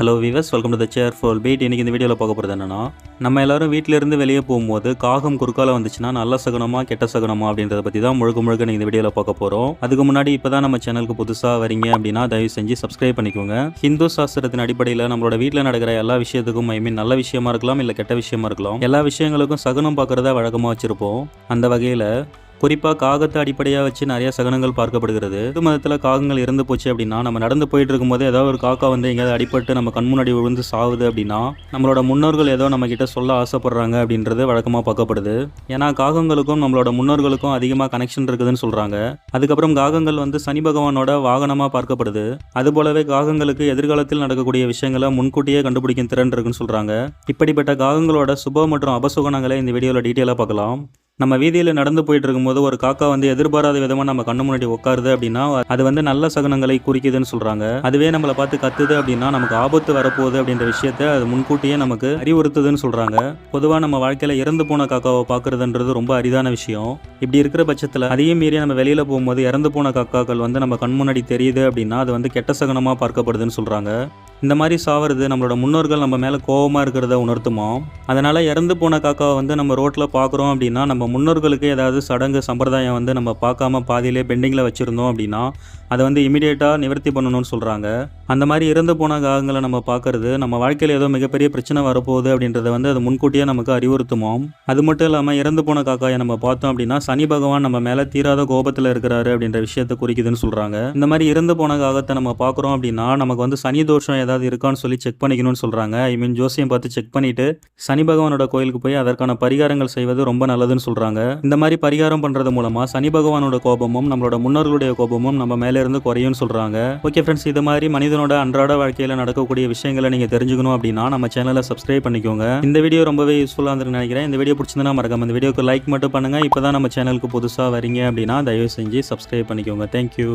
Hello viewers welcome to the chair fall beat இன்றைக்கி இந்த வீடியோவில் பார்க்க போகிறது என்னன்னா நம்ம எல்லாரும் வீட்டிலேருந்து வெளியே போகும்போது காகம் குறுக்கால வந்துச்சுன்னா நல்ல சகுனமா கெட்ட சகுனமா அப்படின்றத பற்றி தான் முழுக்க முழுக்க நீங்கள் இந்த வீடியோவில் பார்க்க போகிறோம் அதுக்கு முன்னாடி இப்போ தான் நம்ம சேனலுக்கு புதுசாக வரீங்க அப்படின்னா தயவு செஞ்சு சப்ஸ்கிரைப் பண்ணிக்கோங்க. ஹிந்து சாஸ்திரத்தின் அடிப்படையில் நம்மளோட வீட்டில் நடக்கிற எல்லா விஷயத்துக்கும் ஐ மீன் நல்ல விஷயமா இருக்கலாம் இல்லை கெட்ட விஷயமா இருக்கலாம். எல்லா விஷயங்களுக்கும் சகுனம் பார்க்குறத வழக்கமாக வச்சுருப்போம். அந்த வகையில் குறிப்பாக காகத்தை அடிப்படையாக வச்சு நிறைய சகனங்கள் பார்க்கப்படுகிறது. இந்து மதத்தில் காகங்கள் இறந்து போச்சு அப்படின்னா நம்ம நடந்து போயிட்டு இருக்கும்போது ஏதாவது ஒரு காக்கா வந்து எங்கேயாவது அடிப்பட்டு நம்ம கண் முன்னாடி விழுந்து சாவுது அப்படின்னா நம்மளோட முன்னோர்கள் ஏதோ நம்ம கிட்ட சொல்ல ஆசைப்படுறாங்க அப்படின்றது வழக்கமாக பார்க்கப்படுது. ஏன்னா காகங்களுக்கும் நம்மளோட முன்னோர்களுக்கும் அதிகமாக கனெக்ஷன் இருக்குதுன்னு சொல்கிறாங்க அதுக்கப்புறம் காகங்கள் வந்து சனி பகவானோட வாகனமாக பார்க்கப்படுது. அதுபோலவே காகங்களுக்கு எதிர்காலத்தில் நடக்கக்கூடிய விஷயங்களை முன்கூட்டியே கண்டுபிடிக்கும் திறன் இருக்குன்னு சொல்கிறாங்க இப்படிப்பட்ட காகங்களோட சுப மற்றும் அபசுகணங்களை இந்த வீடியோவில் டீட்டெயிலாக பார்க்கலாம். நம்ம வீதியில் நடந்து போயிட்டு இருக்கும்போது ஒரு காக்கா வந்து எதிர்பாராத விதமாக நம்ம கண்ணு முன்னாடி உட்காருது அப்படின்னா அது வந்து நல்ல சகுனங்களை குறிக்குதுன்னு சொல்கிறாங்க அதுவே நம்மளை பார்த்து கத்துது அப்படின்னா நமக்கு ஆபத்து வரப்போகுது அப்படின்ற விஷயத்த அது முன்கூட்டியே நமக்கு அறிவுறுத்துதுன்னு சொல்கிறாங்க பொதுவாக நம்ம வாழ்க்கையில் இறந்து போன காக்காவை பார்க்குறதுன்றது ரொம்ப அரிதான விஷயம். இப்படி இருக்கிற பட்சத்தில் அதையும் மீறி நம்ம வெளியில் போகும்போது இறந்து போன காக்காக்கள் வந்து நம்ம கண் முன்னாடி தெரியுது அப்படின்னா அது வந்து கெட்ட சகுனமாக பார்க்கப்படுதுன்னு சொல்கிறாங்க இந்த மாதிரி சாவறது நம்மளோட முன்னோர்கள் நம்ம மேலே கோபமாக இருக்கிறத உணர்த்துமா? அதனால் இறந்து போன காக்காவை வந்து நம்ம ரோட்டில் பார்க்குறோம் அப்படின்னா நம்ம முன்னோர்களுக்கு ஏதாவது சடங்கு சம்பிரதாயம் வந்து நம்ம பார்க்காம பாதியிலே பெண்டிங்கில் வச்சுருந்தோம் அப்படின்னா அதை வந்து இமிடியேட்டாக நிவர்த்தி பண்ணணும்னு சொல்கிறாங்க அந்த மாதிரி இறந்து போன காகங்களை நம்ம பார்க்கறது நம்ம வாழ்க்கையில் ஏதோ மிகப்பெரிய பிரச்சனை வரப்போகுது அப்படின்றத வந்து அது முன்கூட்டியே நமக்கு அறிவுறுத்துமோம் அது மட்டும் இல்லாமல் இறந்து போன காக்காயை நம்ம பார்த்தோம் அப்படின்னா சனி பகவான் நம்ம மேலே தீராத கோபத்தில் இருக்கிறாரு அப்படின்ற விஷயத்தை குறிக்குதுன்னு சொல்கிறாங்க இந்த மாதிரி இறந்து போன காகத்தை நம்ம பார்க்குறோம் அப்படின்னா நமக்கு வந்து சனி தோஷம் ஏதாவது இருக்கான்னு சொல்லி செக் பண்ணிக்கணும்னு சொல்கிறாங்க ஐ மீன் ஜோசியம் பார்த்து செக் பண்ணிவிட்டு சனி பகவானோட கோயிலுக்கு போய் அதற்கான பரிகாரங்கள் செய்வது ரொம்ப நல்லதுன்னு சொல்கிறாங்க இந்த மாதிரி பரிகாரம் பண்ணுறது மூலமாக சனி பகவானோட கோபமும் நம்மளோட முன்னோர்களுடைய கோபமும் நம்ம மேலே இருந்து குறையும்னு சொல்கிறாங்க ஓகே ஃப்ரெண்ட்ஸ் இது மாதிரி மனிதனோட அன்றாட வாழ்க்கையில் நடக்கக்கூடிய விஷயங்களை நீங்கள் தெரிஞ்சுக்கணும் அப்படின்னா நம்ம சேனலை சப்ஸ்கிரைப் பண்ணிக்கோங்க. இந்த வீடியோ ரொம்பவே யூஸ்ஃபுல்லாக இருந்து நினைக்கிறேன். இந்த வீடியோ பிடிச்சிருந்தா மறக்காம இந்த வீடியோக்கு லைக் மட்டும் பண்ணுங்கள் இப்போ தான் நம்ம சேனலுக்கு புதுசாக வரீங்க அப்படின்னா தயவு செஞ்சு சப்ஸ்கிரைப் பண்ணிக்கோங்க. தேங்க்யூ